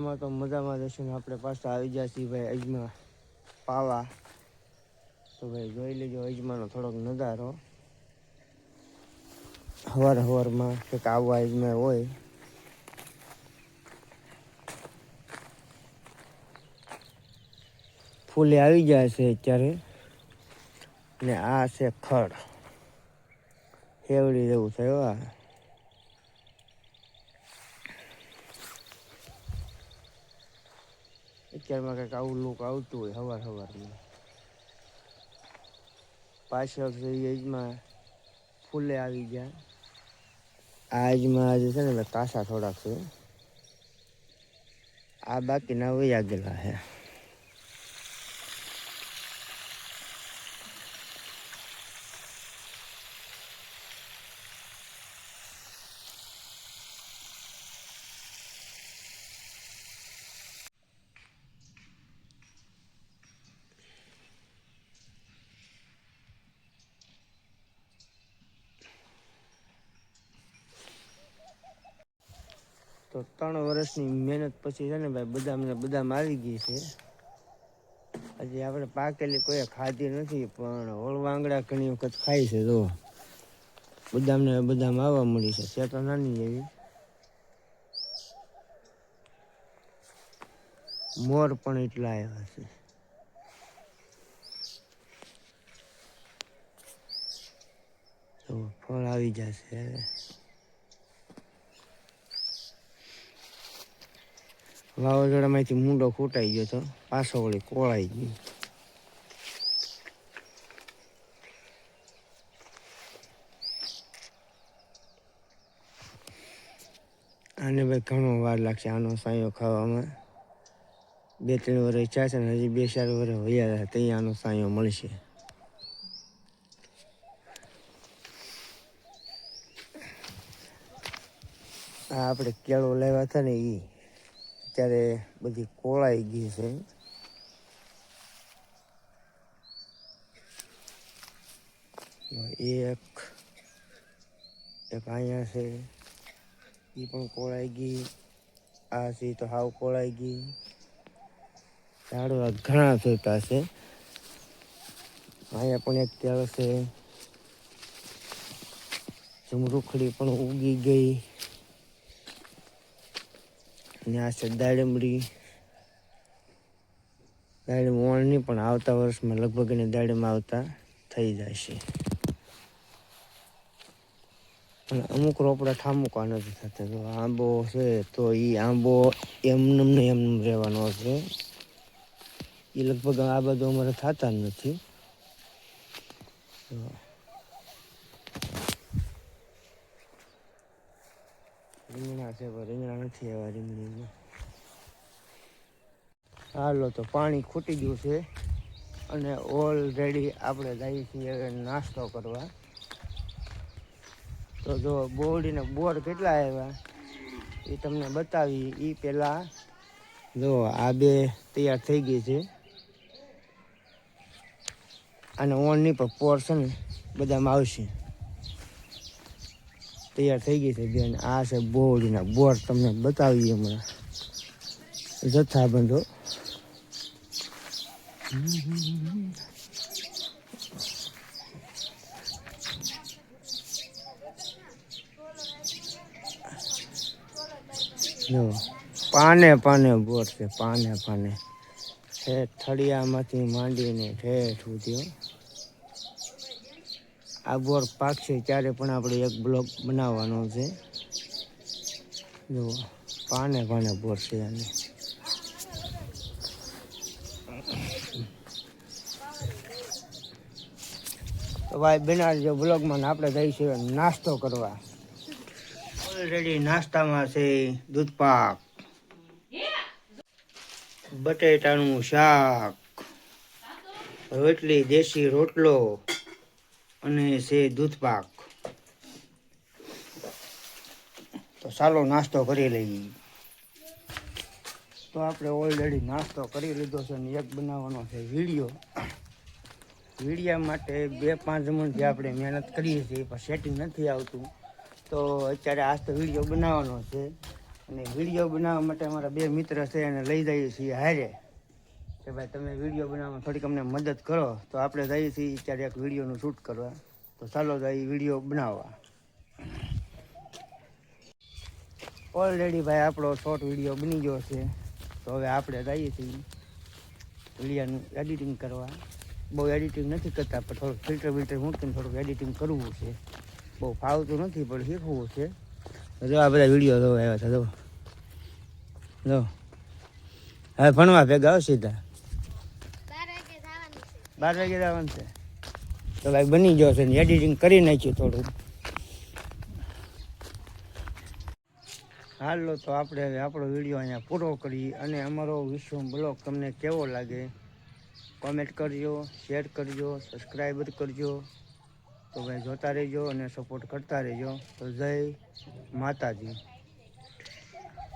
મજામાં તો મજામાં જશું ને આપણે પાછા આવી છીએ ભાઈ અજમા પાવા તો ભાઈ જોઈ લેજો અજમાનો થોડોક નજારો. હવાર હવારમાં કંઈક આવવા અજમા હોય. ફૂલે આવી ગયા છે અત્યારે. ને આ છે ખડ. હેવડી જેવું થયું આ. અત્યારમાં કંઈક આવું લોક આવતું હોય હવાર હવારમાં. પાછળ છે એજમાં ફૂલે આવી ગયા. આ એજમાં આજે છે ને કાસા થોડાક છે. આ બાકીના વયા ગયેલા છે. તો ત્રણ વર્ષની મહેનત પછી છે ને ભાઈ બદામ ને બદામ આવી ગઈ છે. હજી આપણે પાકેલી કોઈ ખાધી નથી, પણ ઓળવાંગડા ઘણી વખત ખાય છે, જો. બદામ ને બદામ આવવા મળી છે ત્યાં તો નાની એવી. મોર પણ એટલા આવ્યા છે. તો ફળ આવી જશે. હવે વાવાઝોડામાંથી મૂંડો ખૂટાઈ ગયો તો પાછો વળી કોળાઈ ગયો. આને ભાઈ ઘણો વાર લાગશે આનો સાયો ખાવામાં. બે, ત્રણ વર્ષ છે ને હજી બે, ચાર વર્ષ વયા ત્યાં આનો સાયો મળશે. આ આપણે કેળો લેવા હતા ને એ અત્યારે બધી કોળાઈ ગઈ છે. એક એક અહીંયા છે એ પણ કોળાઈ ગઈ. આ છે તો હાવ કોળાઈ ગઈ. ઝાડવા ઘણા થતા છે. અહીંયા પણ એક કેળો છે. જમરૂખડી પણ ઉગી ગઈ. અને આ છે દાડમડી. દાડમ ઓળની પણ આવતા વર્ષમાં લગભગ એને દાડમ આવતા થઈ જશે. પણ અમુક રોપડા ઠામુકા નથી થતા. તો આંબો છે, તો એ આંબો એમનેમ ને એમને રહેવાનો છે. એ લગભગ આ બધું અમારે થતા જ નથી. રીંગણા છે, પણ રીંગણા નથી આવ્યા રીંગણીમાં હાલો તો પાણી ખૂટી ગયું છે અને ઓલરેડી આપણે જઈએ છીએ નાસ્તો કરવા. તો જો બોરડીને બોર કેટલા આવ્યા? એ તમને બતાવી. એ પહેલાં જો આ બે તૈયાર થઈ ગઈ છે. અને ઓણની પર પોર્શન બધામાં આવશે. તૈયાર થઈ ગઈ છે બેન. આ છે બોરડીના બોર. તમને બતાવીએ હમણાં. જથ્થાબંધો જો, પાને પાને બોર છે, પાને પાને. ઠેઠ થળિયામાંથી માંડીને ઠેઠ હો. આ બોર પાકશે ત્યારે પણ આપણે એક બ્લોક બનાવવાનો છે. જો પાને પાને બોર છે આને. તો ભાઈ બનાવજો બ્લોગમાં આપણે જઈશું નાસ્તો કરવા. ઓલરેડી નાસ્તામાં છે દૂધ પાક. બટેટાનું શાક. રોટલી, દેશી રોટલો. અને છે દૂધ પાક. તો ચાલો નાસ્તો કરી લઈએ. તો આપણે ઓલરેડી નાસ્તો કરી લીધો છે અને એક બનાવવાનો છે વીડિયો. વિડીયા માટે બે પાંચ મણથી આપણે મહેનત કરીએ છીએ, પણ સેટિંગ નથી આવતું. તો અત્યારે આજ તો વીડિયો બનાવવાનો છે. અને વીડિયો બનાવવા માટે અમારા બે મિત્ર છે એને લઈ જઈએ છીએ હારે. કે ભાઈ તમે વીડિયો બનાવવામાં થોડીક અમને મદદ કરો, તો આપણે જઈએ છીએ ત્યારે એક વિડીયોનું શૂટ કરવા. તો ચાલો જઈ વીડિયો બનાવવા. ઓલરેડી ભાઈ આપણો શોર્ટ વીડિયો બની ગયો છે. તો હવે આપણે જઈએ છીએ વિડીયાનું એડિટિંગ કરવા. બહુ એડિટિંગ નથી કરતા, પણ થોડુંક ફિલ્ટર બિલ્ટર મૂકીને થોડુંક એડિટિંગ કરવું છે. બહુ ફાવતું નથી, પણ શીખવું છે. જો આ બધા વીડિયો જો આવ્યા છે, જો. જો. હવે ભણવા ભેગા આવશે સીધા. બાર વાગે જવાનું છે. તો ભાઈ બની ગયો છે ને એડિટિંગ કરી નાખ્યું થોડું. હાલો તો આપણે હવે આપણો વીડિયો અહીંયા પૂરો કરી અને અમારો વિશ્વ બ્લોગ તમને કેવો લાગે? કોમેન્ટ કરજો શેર કરજો સબસ્ક્રાઈબ કરજો. તો ભાઈ જોતા રહેજો અને સપોર્ટ કરતા રહેજો. તો જય માતાજી.